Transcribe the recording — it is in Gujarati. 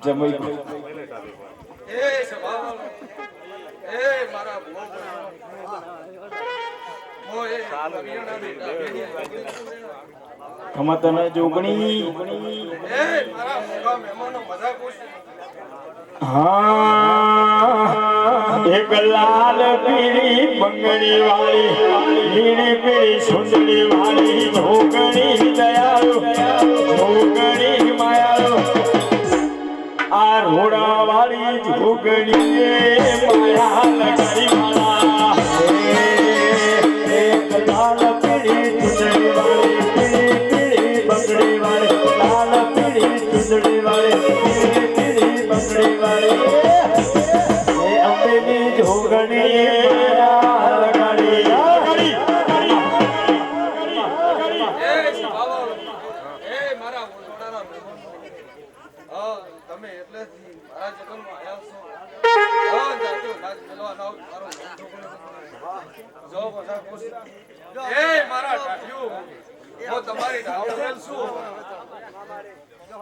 જમાઈ એ સભાવાળો એ મારા ભો ભો એ કરિયાણા બેટા ખમા તને જોગણી એ મારા ભોગા મહેમાનો મજાક ઉછ- હા એક લાલ પીળી બંગડી વાળી લીલી પીળી સુંદરી વાળી જોગણી આ રોડા વાળી જોગણી માયા લગાડી માળા એક લાલ પીળી સુંદરી વાળી પીળી પીળી બંગડી વાળી લાલ પીળી સુંદરી વાળી પીળી પીળી બંગડી વાળી અંબેની જોગણી માયા તમે એટલેથી મારા જગનમાં આવ્યા છો. હા જાજો નાચ મેલવા મારો જો મારા ઢાઢિયું હું તમારી ઢાઢિયું છું.